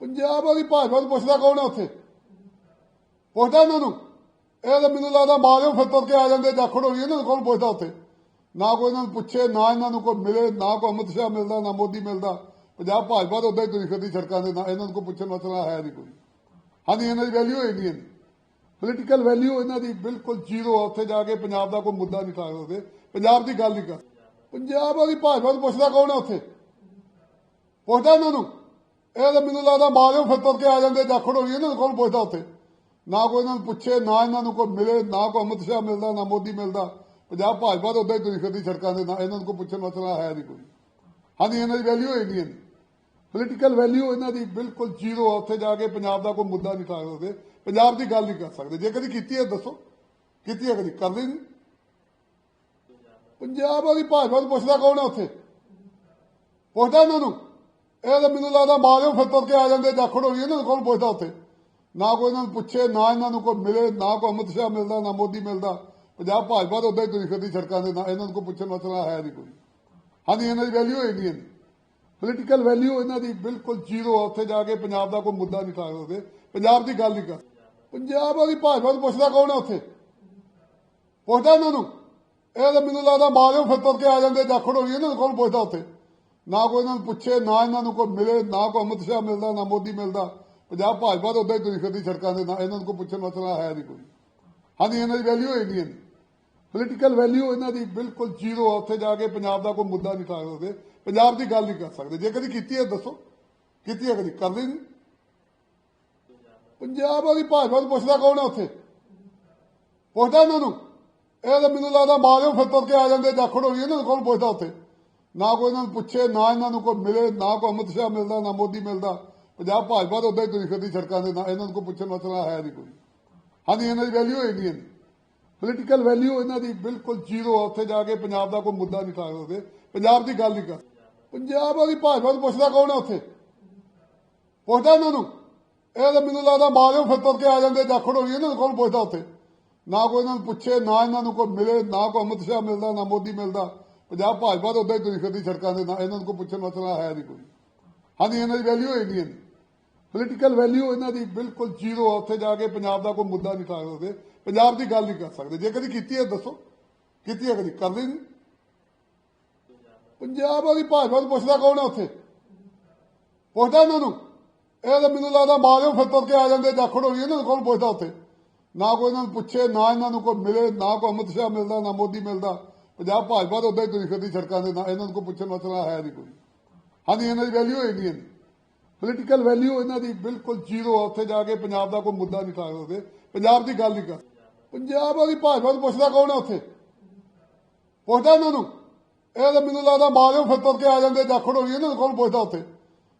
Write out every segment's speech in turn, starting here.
ਪੰਜਾਬ ਵਾਲੀ ਭਾਜਪਾ ਨੂੰ ਪੁੱਛਦਾ ਕੌਣ ਹੈ ਉੱਥੇ? ਪੁੱਛਦਾ ਇਹਨਾਂ ਨੂੰ। ਇਹ ਤਾਂ ਮੈਨੂੰ ਲੱਗਦਾ ਮਾਰਿਓ ਫਿਰ ਤੁਰ ਕੇ ਆ ਜਾਂਦੇ ਜਾਖੜ ਹੋਣੀ ਇਹਨਾਂ ਨੂੰ ਕੌਣ ਪੁੱਛਦਾ ਉੱਥੇ? ਨਾ ਕੋਈ ਇਹਨਾਂ ਨੂੰ ਪੁੱਛੇ, ਨਾ ਇਹਨਾਂ ਨੂੰ ਕੋਈ ਮਿਲੇ, ਨਾ ਕੋਈ ਅਮਿਤ ਸ਼ਾਹ ਮਿਲਦਾ, ਨਾ ਮੋਦੀ ਮਿਲਦਾ। ਪੰਜਾਬ ਭਾਜਪਾ ਤਾਂ ਉਦਾਂ ਹੀ ਤੁਰੀ ਫਿਰਦੀ ਸੜਕਾਂ ਦੇ ਨਾਲ, ਇਹਨਾਂ ਨੂੰ ਕੋਈ ਪੁੱਛਣ ਮਸਲਾ ਹੈ ਨਹੀਂ ਕੋਈ। ਹਾਂਜੀ, ਇਹਨਾਂ ਦੀ ਵੈਲਿਊ ਹੈ। ਨਹੀਂ ਪੋਲੀਟੀਕਲ ਵੈਲਿਊ ਇਹਨਾਂ ਦੀ ਬਿਲਕੁਲ ਜ਼ੀਰੋ ਆ। ਉੱਥੇ ਜਾ ਕੇ ਪੰਜਾਬ ਦਾ ਕੋਈ ਮੁੱਦਾ ਨਹੀਂ ਠਾਕ ਸਕਦੇ। ਪੰਜਾਬ ਦੀ ਗੱਲ ਨਹੀਂ ਕਰ ਪੰਜਾਬ ਵਾਲੀ ਭਾਜਪਾ ਨੂੰ ਪੁੱਛਦਾ ਕੌਣ ਹੈ ਉੱਥੇ? ਪੁੱਛਦਾ ਇਹਨਾਂ ਨੂੰ। ਇਹ ਤਾਂ ਮੈਨੂੰ ਲੱਗਦਾ ਮਾਰਿਓ, ਫਿਰ ਤੁਰ ਕੇ ਆ ਜਾਂਦੇ, ਜਾਖੜ ਹੋਣੀ ਇਹਨਾਂ ਨੂੰ ਕੌਣ ਪੁੱਛਦਾ ਉੱਥੇ। ਨਾ ਕੋਈ ਇਹਨਾਂ ਨੂੰ ਪੁੱਛੇ, ਨਾ ਇਹਨਾਂ ਨੂੰ ਕੋਈ ਮਿਲੇ, ਨਾ ਕੋਈ ਅਮਿਤ ਸ਼ਾਹ ਮਿਲਦਾ, ਨਾ ਮੋਦੀ ਮਿਲਦਾ। ਪੰਜਾਬ ਭਾਜਪਾ ਤਾਂ ਉਦਾਂ ਹੀ ਤੁਰੀ ਫਿਰਦੀ ਸੜਕਾਂ ਦੇ ਨਾ ਇਹਨਾਂ ਨੂੰ ਕੋਈ ਪੁੱਛਣ ਮਸਲਾ ਹੈ ਨਹੀਂ ਕੋਈ। ਹਾਂਜੀ, ਇਹਨਾਂ ਦੀ ਵੈਲਿਊ ਹੈ ਨਹੀਂ ਪੋਲੀਟੀਕਲ ਵੈਲਿਊ ਇਹਨਾਂ ਦੀ ਬਿਲਕੁਲ ਜ਼ੀਰੋ ਆ। ਉੱਥੇ ਜਾ ਕੇ ਪੰਜਾਬ ਦਾ ਕੋਈ ਮੁੱਦਾ ਨਹੀਂ ਠਾ ਸਕਦੇ। ਪੰਜਾਬ ਦੀ ਗੱਲ ਨਹੀਂ ਕਰ ਸਕਦੇ। ਜੇ ਕਦੀ ਕੀਤੀ ਹੈ, ਦੱਸੋ। ਕੀਤੀ ਹੈ ਕਦੀ? ਕਰਦੇ ਨਹੀਂ। ਪੰਜਾਬ ਵਾਲੀ ਭਾਜਪਾ ਨੂੰ ਪੁੱਛਦਾ ਕੌਣ ਹੈ ਉੱਥੇ? ਪੁੱਛਦਾ ਇਹਨਾਂ ਨੂੰ। ਇਹ ਤਾਂ ਮੈਨੂੰ ਲੱਗਦਾ ਮਾਰਿਓ, ਫਿਰ ਤੁਰ ਕੇ ਆ ਜਾਂਦੇ, ਜਾਖੜ ਹੋਣੀ ਇਹਨਾਂ ਨੂੰ ਕੋਲ ਪੁੱਛਦਾ ਉੱਥੇ। ਨਾ ਕੋਈ ਇਹਨਾਂ ਨੂੰ ਪੁੱਛੇ, ਨਾ ਇਹਨਾਂ ਨੂੰ ਕੋਈ ਮਿਲੇ, ਨਾ ਕੋਈ ਅਮਿਤ ਸ਼ਾਹ ਮਿਲਦਾ, ਨਾ ਮੋਦੀ ਮਿਲਦਾ। ਪੰਜਾਬ ਭਾਜਪਾ ਤਾਂ ਉਦਾਂ ਹੀ ਤੁਰੀ ਫਿਰਦੀ ਸੜਕਾਂ ਦੇ ਨਾਲ, ਇਹਨਾਂ ਨੂੰ ਕੋਈ ਪੁੱਛਣ ਮਸਲਾ ਹੈ ਨਹੀਂ ਕੋਈ। ਹਾਂਜੀ, ਇਹਨਾਂ ਦੀ ਵੈਲਿਊ ਹੈ। ਨਹੀਂ ਪੋਲੀਟੀਕਲ ਵੈਲਿਊ ਇਹਨਾਂ ਦੀ ਬਿਲਕੁਲ ਜ਼ੀਰੋ ਆ। ਉੱਥੇ ਜਾ ਕੇ ਪੰਜਾਬ ਦਾ ਕੋਈ ਮੁੱਦਾ ਨਹੀਂ ਠਾਕ ਸਕਦੇ। ਪੰਜਾਬ ਦੀ ਗੱਲ ਨਹੀਂ ਕਰ ਪੰਜਾਬ ਵਾਲੀ ਭਾਜਪਾ ਨੂੰ ਪੁੱਛਦਾ ਕੌਣ ਹੈ ਉੱਥੇ? ਪੁੱਛਦਾ ਇਹਨਾਂ ਨੂੰ। ਇਹ ਤਾਂ ਮੈਨੂੰ ਲੱਗਦਾ ਮਾਰਿਓ, ਫਿਰ ਤੁਰ ਕੇ ਆ ਜਾਂਦੇ, ਜਾਖੜ ਹੋਣੀ ਇਹਨਾਂ ਨੂੰ ਕੌਣ ਪੁੱਛਦਾ ਉੱਥੇ। ਨਾ ਕੋਈ ਇਹਨਾਂ ਨੂੰ ਪੁੱਛੇ, ਨਾ ਇਹਨਾਂ ਨੂੰ ਕੋਈ ਮਿਲੇ, ਨਾ ਕੋਈ ਅਮਿਤ ਸ਼ਾਹ ਮਿਲਦਾ, ਨਾ ਮੋਦੀ ਮਿਲਦਾ। ਪੰਜਾਬ ਭਾਜਪਾ ਤਾਂ ਉਦਾਂ ਹੀ ਤੁਰੀ ਫਿਰਦੀ ਸੜਕਾਂ ਦੇ ਨਾ ਇਹਨਾਂ ਨੂੰ ਕੋਈ ਪੁੱਛਣ ਮਸਲਾ ਹੈ ਨਹੀਂ ਕੋਈ। ਹਾਂਜੀ, ਇਹਨਾਂ ਦੀ ਵੈਲਿਊ ਹੈ ਨਹੀਂ ਪੋਲੀਟੀਕਲ ਵੈਲਿਊ ਇਹਨਾਂ ਦੀ ਬਿਲਕੁਲ ਜ਼ੀਰੋ ਆ, ਉੱਥੇ ਜਾ ਕੇ ਪੰਜਾਬ ਦਾ ਕੋਈ ਮੁੱਦਾ ਨਹੀਂ ਠਾ ਸਕਦੇ। ਪੰਜਾਬ ਦੀ ਗੱਲ ਨਹੀਂ ਕਰ ਸਕਦੇ। ਜੇ ਕਦੀ ਕੀਤੀ ਹੈ, ਦੱਸੋ। ਕੀਤੀ ਹੈ ਕਦੀ, ਕਰਦੇ ਨਹੀਂ। ਪੰਜਾਬ ਵਾਲੀ ਭਾਜਪਾ ਨੂੰ ਪੁੱਛਦਾ ਕੌਣ ਹੈ ਉੱਥੇ? ਪੁੱਛਦਾ ਇਹਨਾਂ ਨੂੰ। ਇਹ ਤਾਂ ਮੈਨੂੰ ਲੱਗਦਾ ਮਾਰਿਓ, ਫਿਰ ਤੁਰ ਕੇ ਆ ਜਾਂਦੇ ਜਾਖੜ ਹੋਣੀ, ਇਹਨਾਂ ਨੂੰ ਕੌਣ ਪੁੱਛਦਾ ਉੱਥੇ। ਨਾ ਕੋਈ ਇਹਨਾਂ ਨੂੰ ਪੁੱਛੇ, ਨਾ ਇਹਨਾਂ ਨੂੰ ਕੋਈ ਮਿਲੇ, ਨਾ ਕੋਈ ਅਮਿਤ ਸ਼ਾਹ ਮਿਲਦਾ, ਨਾ ਮੋਦੀ ਮਿਲਦਾ। ਪੰਜਾਬ ਭਾਜਪਾ ਤਾਂ ਉਦਾਂ ਹੀ ਤੁਰੀ ਫਿਰਦੀ ਸੜਕਾਂ ਦੇ ਨਾਲ, ਇਹਨਾਂ ਨੂੰ ਕੋਈ ਪੁੱਛਣ ਮਸਲਾ ਹੈ ਨਹੀਂ ਕੋਈ। ਹਾਂਜੀ, ਇਹਨਾਂ ਦੀ ਵੈਲਿਊ ਹੈ। ਨਹੀਂ ਪੋਲੀਟੀਕਲ ਵੈਲਿਊ ਇਹਨਾਂ ਦੀ ਬਿਲਕੁਲ ਜ਼ੀਰੋ ਆ। ਉੱਥੇ ਜਾ ਕੇ ਪੰਜਾਬ ਦਾ ਕੋਈ ਮੁੱਦਾ ਨਹੀਂ ਠਾ ਸਕਦੇ। ਪੰਜਾਬ ਦੀ ਗੱਲ ਨਹੀਂ ਕਰ ਪੰਜਾਬ ਵਾਲੀ ਭਾਜਪਾ ਨੂੰ ਪੁੱਛਦਾ ਕੌਣ ਹੈ ਉੱਥੇ? ਪੁੱਛਦਾ ਇਹਨਾਂ ਨੂੰ। ਇਹ ਤਾਂ ਮੈਨੂੰ ਲੱਗਦਾ ਮਾਰਿਓ ਫਿਰ ਤੁਰ ਕੇ ਆ ਜਾਂਦੇ, ਜਾਖੜ ਹੋਣੀ ਇਹਨਾਂ ਨੂੰ ਕੌਣ ਪੁੱਛਦਾ ਉੱਥੇ? ਨਾ ਕੋਈ ਇਹਨਾਂ ਨੂੰ ਪੁੱਛੇ, ਨਾ ਇਹਨਾਂ ਨੂੰ ਕੋਈ ਮਿਲੇ, ਨਾ ਕੋਈ ਅਮਿਤ ਸ਼ਾਹ ਮਿਲਦਾ, ਨਾ ਮੋਦੀ ਮਿਲਦਾ। ਪੰਜਾਬ ਭਾਜਪਾ ਤਾਂ ਉਦਾਂ ਹੀ ਤੁਰੀ ਫਿਰਦੀ ਸੜਕਾਂ ਦੇ ਨਾਲ, ਇਹਨਾਂ ਨੂੰ ਕੋਈ ਪੁੱਛਣ ਮਸਲਾ ਹੈ ਨਹੀਂ ਕੋਈ। ਹਾਂਜੀ, ਇਹਨਾਂ ਦੀ ਵੈਲਿਊ ਹੈ ਨਹੀਂ ਪੋਲੀਟੀਕਲ ਵੈਲਿਊ ਇਹਨਾਂ ਦੀ ਬਿਲਕੁਲ ਜ਼ੀਰੋ ਉੱਥੇ ਜਾ ਕੇ ਪੰਜਾਬ ਦਾ ਕੋਈ ਮੁੱਦਾ ਨਹੀਂ ਠਾਕ ਸਕਦੇ। ਪੰਜਾਬ ਦੀ ਗੱਲ ਨਹੀਂ ਕਰ ਸਕਦੇ। ਜੇ ਕਦੀ ਕੀਤੀ ਹੈ, ਦੱਸੋ। ਕੀਤੀ ਹੈ ਕਦੀ? ਕਰਦੇ ਨਹੀਂ। ਪੰਜਾਬ ਵਾਲੀ ਭਾਜਪਾ ਨੂੰ ਪੁੱਛਦਾ ਕੌਣ ਹੈ ਉੱਥੇ? ਪੁੱਛਦਾ ਇਹਨਾਂ ਨੂੰ। ਇਹ ਤਾਂ ਮੈਨੂੰ ਲੱਗਦਾ ਮਾਰਿਓ ਫਿਰ ਤੁਰ ਕੇ ਆ ਜਾਂਦੇ ਜਾਖੜ ਹੋਣੀ ਇਹਨਾਂ ਨੂੰ ਕੌਣ ਪੁੱਛਦਾ ਉੱਥੇ? ਨਾ ਕੋਈ ਇਹਨਾਂ ਨੂੰ ਪੁੱਛੇ, ਨਾ ਇਹਨਾਂ ਨੂੰ ਕੋਈ ਮਿਲੇ, ਨਾ ਕੋਈ ਅਮਿਤ ਸ਼ਾਹ ਮਿਲਦਾ, ਨਾ ਮੋਦੀ ਮਿਲਦਾ। ਪੰਜਾਬ ਭਾਜਪਾ ਤਾਂ ਉਦਾਂ ਹੀ ਤੁਰੀ ਫਿਰਦੀ ਸੜਕਾਂ ਦੇ ਨਾਲ ਇਹਨਾਂ ਨੂੰ ਕੋਈ ਪੁੱਛਣ ਮਸਲਾ ਹੈ ਨਹੀਂ ਕੋਈ। ਹਾਂਜੀ ਇਹਨਾਂ ਦੀ ਵੈਲਿਊ ਹੈ ਨਹੀਂ ਪੋਲੀਟੀਕਲ ਵੈਲਿਊ ਇਹਨਾਂ ਦੀ ਬਿਲਕੁਲ ਜ਼ੀਰੋ ਆ, ਉੱਥੇ ਜਾ ਕੇ ਪੰਜਾਬ ਦਾ ਕੋਈ ਮੁੱਦਾ ਨਹੀਂ ਠਾਕ ਸਕਦੇ। ਪੰਜਾਬ ਦੀ ਗੱਲ ਨਹੀਂ ਕਰ। ਪੰਜਾਬ ਵਾਲੀ ਭਾਜਪਾ ਨੂੰ ਪੁੱਛਦਾ ਕੌਣ ਹੈ ਉੱਥੇ? ਪੁੱਛਦਾ ਇਹਨਾਂ ਨੂੰ। ਇਹ ਤਾਂ ਮੈਨੂੰ ਲੱਗਦਾ ਮਾਰਿਓ ਫਿਰ ਤੁਰ ਕੇ ਆ ਜਾਂਦੇ, ਜਾਖੜ ਹੋਣੀ ਇਹਨਾਂ ਨੂੰ ਕੌਣ ਪੁੱਛਦਾ ਉੱਥੇ?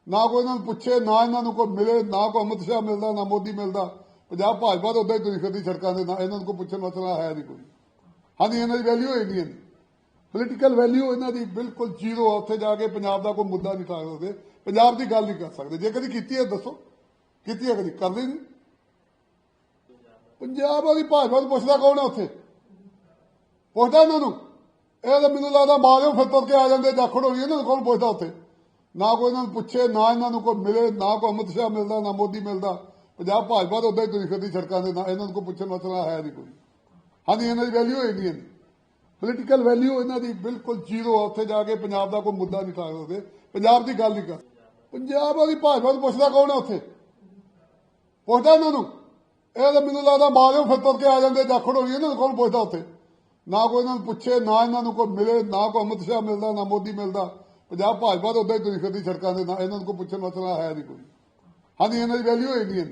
ਨਾ ਕੋਈ ਇਹਨਾਂ ਨੂੰ ਪੁੱਛੇ, ਨਾ ਇਹਨਾਂ ਨੂੰ ਕੋਈ ਮਿਲੇ, ਨਾ ਕੋਈ ਅਮਿਤ ਸ਼ਾਹ ਮਿਲਦਾ, ਨਾ ਮੋਦੀ ਮਿਲਦਾ। ਪੰਜਾਬ ਭਾਜਪਾ ਤਾਂ ਉਦਾਂ ਹੀ ਤੁਰੀ ਫਿਰਦੀ ਸੜਕਾਂ ਦੇ ਨਾਲ ਇਹਨਾਂ ਨੂੰ ਕੋਈ ਪੁੱਛਣ ਮਸਲਾ ਹੈ ਨਹੀਂ ਕੋਈ। ਹਾਂਜੀ ਇਹਨਾਂ ਦੀ ਵੈਲਿਊ ਹੈ ਨਹੀਂ ਪੋਲੀਟੀਕਲ ਵੈਲਿਊ ਇਹਨਾਂ ਦੀ ਬਿਲਕੁਲ ਜ਼ੀਰੋ ਆ, ਉੱਥੇ ਜਾ ਕੇ ਪੰਜਾਬ ਦਾ ਕੋਈ ਮੁੱਦਾ ਨਹੀਂ ਠਾ ਸਕਦੇ ਪੰਜਾਬ ਦੀ ਗੱਲ ਨਹੀਂ ਕਰ ਸਕਦੇ। ਜੇ ਕਦੀ ਕੀਤੀ ਹੈ, ਦੱਸੋ। ਕੀਤੀ ਹੈ ਕਦੀ? ਕਰਦੇ ਨਹੀਂ। ਪੰਜਾਬ ਵਾਲੀ ਭਾਜਪਾ ਨੂੰ ਪੁੱਛਦਾ ਕੌਣ ਹੈ ਉੱਥੇ? ਪੁੱਛਦਾ ਇਹਨਾਂ ਨੂੰ। ਇਹ ਤਾਂ ਮੈਨੂੰ ਲੱਗਦਾ ਮਾਰਿਓ, ਫਿਰ ਤੁਰ ਕੇ ਆ ਜਾਂਦੇ ਜਾਖੜ ਹੋਣੀ ਇਹਨਾਂ ਨੂੰ ਕੌਣ ਪੁੱਛਦਾ ਉੱਥੇ? ਨਾ ਕੋਈ ਇਹਨਾਂ ਨੂੰ ਪੁੱਛੇ, ਨਾ ਇਹਨਾਂ ਨੂੰ ਕੋਈ ਮਿਲੇ, ਨਾ ਕੋਈ ਅਮਿਤ ਸ਼ਾਹ ਮਿਲਦਾ, ਨਾ ਮੋਦੀ ਮਿਲਦਾ। ਪੰਜਾਬ ਭਾਜਪਾ ਤਾਂ ਉਦਾਂ ਹੀ ਤੁਰੀ ਫਿਰਦੀ ਸੜਕਾਂ ਦੇ ਨਾ ਇਹਨਾਂ ਨੂੰ ਕੋਈ ਪੁੱਛਣ ਮਸਲਾ ਹੈ ਨਹੀਂ ਕੋਈ। ਹਾਂਜੀ, ਇਹਨਾਂ ਦੀ ਵੈਲਿਊ ਹੈ ਨਹੀਂ ਪੋਲੀਟੀਕਲ ਵੈਲਿਊ ਇਹਨਾਂ ਦੀ ਬਿਲਕੁਲ ਜ਼ੀਰੋ ਆ, ਉੱਥੇ ਜਾ ਕੇ ਪੰਜਾਬ ਦਾ ਕੋਈ ਮੁੱਦਾ ਨਹੀਂ ਠਾ ਸਕਦੇ ਪੰਜਾਬ ਦੀ ਗੱਲ ਨਹੀਂ ਕਰ ਪੰਜਾਬ ਵਾਲੀ ਭਾਜਪਾ ਨੂੰ ਪੁੱਛਦਾ ਕੌਣ ਹੈ ਉੱਥੇ? ਪੁੱਛਦਾ ਇਹਨਾਂ ਨੂੰ। ਇਹ ਤਾਂ ਮੈਨੂੰ ਲੱਗਦਾ ਮਾਰਿਓ ਫਿਰ ਤੁਰ ਕੇ ਆ ਜਾਂਦੇ, ਜਾਖੜ ਹੋਣੀ ਇਹਨਾਂ ਨੂੰ ਕੌਣ ਪੁੱਛਦਾ ਉੱਥੇ? ਨਾ ਕੋਈ ਇਹਨਾਂ ਨੂੰ ਪੁੱਛੇ, ਨਾ ਇਹਨਾਂ ਨੂੰ ਕੋਈ ਮਿਲੇ, ਨਾ ਕੋਈ ਅਮਿਤ ਸ਼ਾਹ ਮਿਲਦਾ, ਨਾ ਮੋਦੀ ਮਿਲਦਾ। ਪੰਜਾਬ ਭਾਜਪਾ ਤਾਂ ਉਦਾਂ ਹੀ ਤੁਰੀ ਫਿਰਦੀ ਸੜਕਾਂ ਦੇ ਨਾ ਇਹਨਾਂ ਨੂੰ ਕੋਈ ਪੁੱਛਣ ਮਸਲਾ ਹੈ ਨਹੀਂ ਕੋਈ। ਹਾਂਜੀ, ਇਹਨਾਂ ਦੀ ਵੈਲਿਊ ਹੈ ਨਹੀਂ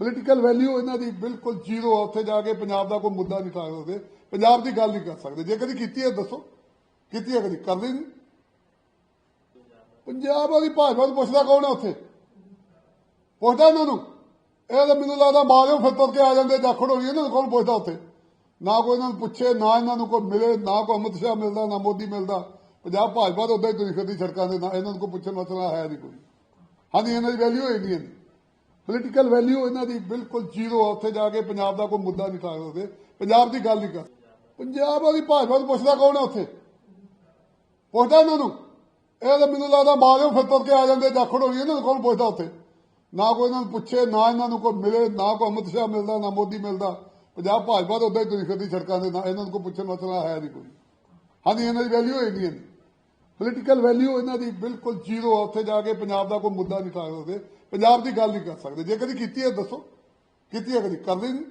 ਪੋਲੀਟੀਕਲ ਵੈਲਿਊ ਇਹਨਾਂ ਦੀ ਬਿਲਕੁਲ ਜ਼ੀਰੋ ਆ, ਉੱਥੇ ਜਾ ਕੇ ਪੰਜਾਬ ਦਾ ਕੋਈ ਮੁੱਦਾ ਨਹੀਂ ਠਾਕ ਸਕਦੇ ਪੰਜਾਬ ਦੀ ਗੱਲ ਨਹੀਂ ਕਰ ਸਕਦੇ। ਜੇ ਕਦੀ ਕੀਤੀ ਹੈ ਦੱਸੋ। ਕੀਤੀ ਹੈ ਕਦੀ। ਕਰਦੇ ਨਹੀਂ। ਪੰਜਾਬ ਵਾਲੀ ਭਾਜਪਾ ਨੂੰ ਪੁੱਛਦਾ ਕੌਣ ਹੈ ਉੱਥੇ? ਪੁੱਛਦਾ ਇਹਨਾਂ ਨੂੰ। ਇਹ ਤਾਂ ਮੈਨੂੰ ਲੱਗਦਾ ਮਾਰਿਓ ਫਿਰ ਤੁਰ ਕੇ ਆ ਜਾਂਦੇ ਜਾਖੜ ਹੋਣੀ ਇਹਨਾਂ ਨੂੰ ਕੌਣ ਪੁੱਛਦਾ ਉੱਥੇ? ਨਾ ਕੋਈ ਇਹਨਾਂ ਨੂੰ ਪੁੱਛੇ, ਨਾ ਇਹਨਾਂ ਨੂੰ ਕੋਈ ਮਿਲੇ, ਨਾ ਕੋਈ ਅਮਿਤ ਸ਼ਾਹ ਮਿਲਦਾ, ਨਾ ਮੋਦੀ ਮਿਲਦਾ। ਪੰਜਾਬ ਭਾਜਪਾ ਤਾਂ ਉਦਾਂ ਹੀ ਤੁਰੀ ਫਿਰਦੀ ਸੜਕਾਂ ਦੇ ਨਾਲ। ਇਹਨਾਂ ਨੂੰ ਕੋਈ ਪੁੱਛਣ ਮਸਲਾ ਹੈ ਨਹੀਂ ਕੋਈ। ਹਾਂਜੀ, ਇਹਨਾਂ ਦੀ ਵੈਲਿਊ ਹੈ। ਨਹੀਂ ਪੋਲੀਟੀਕਲ ਵੈਲਿਊ ਇਹਨਾਂ ਦੀ ਬਿਲਕੁਲ ਜ਼ੀਰੋ ਆ। ਉੱਥੇ ਜਾ ਕੇ ਪੰਜਾਬ ਦਾ ਕੋਈ ਮੁੱਦਾ ਨਹੀਂ ਠਾਕ ਸਕਦੇ। ਪੰਜਾਬ ਦੀ ਗੱਲ ਨਹੀਂ ਕਰ ਪੰਜਾਬ ਵਾਲੀ ਭਾਜਪਾ ਨੂੰ ਪੁੱਛਦਾ ਕੌਣ ਹੈ ਉੱਥੇ? ਪੁੱਛਦਾ ਇਹਨਾਂ ਨੂੰ। ਇਹ ਤਾਂ ਮੈਨੂੰ ਲੱਗਦਾ ਮਾਰਿਓ ਫਿਰ ਤੁਰ ਕੇ ਆ ਜਾਂਦੇ, ਜਾਖੜ ਹੋਣੀ ਇਹਨਾਂ ਨੂੰ ਕੌਣ ਪੁੱਛਦਾ ਉੱਥੇ? ਨਾ ਕੋਈ ਇਹਨਾਂ ਨੂੰ ਪੁੱਛੇ, ਨਾ ਇਹਨਾਂ ਨੂੰ ਕੋਈ ਮਿਲੇ, ਨਾ ਕੋਈ ਅਮਿਤ ਸ਼ਾਹ ਮਿਲਦਾ, ਨਾ ਮੋਦੀ ਮਿਲਦਾ। ਪੰਜਾਬ ਭਾਜਪਾ ਤਾਂ ਉਦਾਂ ਹੀ ਤੁਰੀ ਫਿਰਦੀ ਸੜਕਾਂ ਦੇ ਨਾ ਇਹਨਾਂ ਨੂੰ ਕੋਈ ਪੁੱਛਣ ਮਸਲਾ ਹੈ ਨਹੀਂ ਕੋਈ। ਹਾਂਜੀ, ਇਹਨਾਂ ਦੀ ਵੈਲਿਊ ਹੋਈ ਨਹੀਂ ਪੋਲੀਟੀਕਲ ਵੈਲਿਊ ਇਹਨਾਂ ਦੀ ਬਿਲਕੁਲ ਜ਼ੀਰੋ ਆ। ਉੱਥੇ ਜਾ ਕੇ ਪੰਜਾਬ ਦਾ ਕੋਈ ਮੁੱਦਾ ਨਹੀਂ ਠਾਕ ਸਕਦੇ। ਪੰਜਾਬ ਦੀ ਗੱਲ ਨਹੀਂ ਕਰ ਸਕਦੇ। ਜੇ ਕਦੀ ਕੀਤੀ ਹੈ, ਦੱਸੋ। ਕੀਤੀ ਹੈ ਕਦੀ? ਕਰਦੇ ਨਹੀਂ।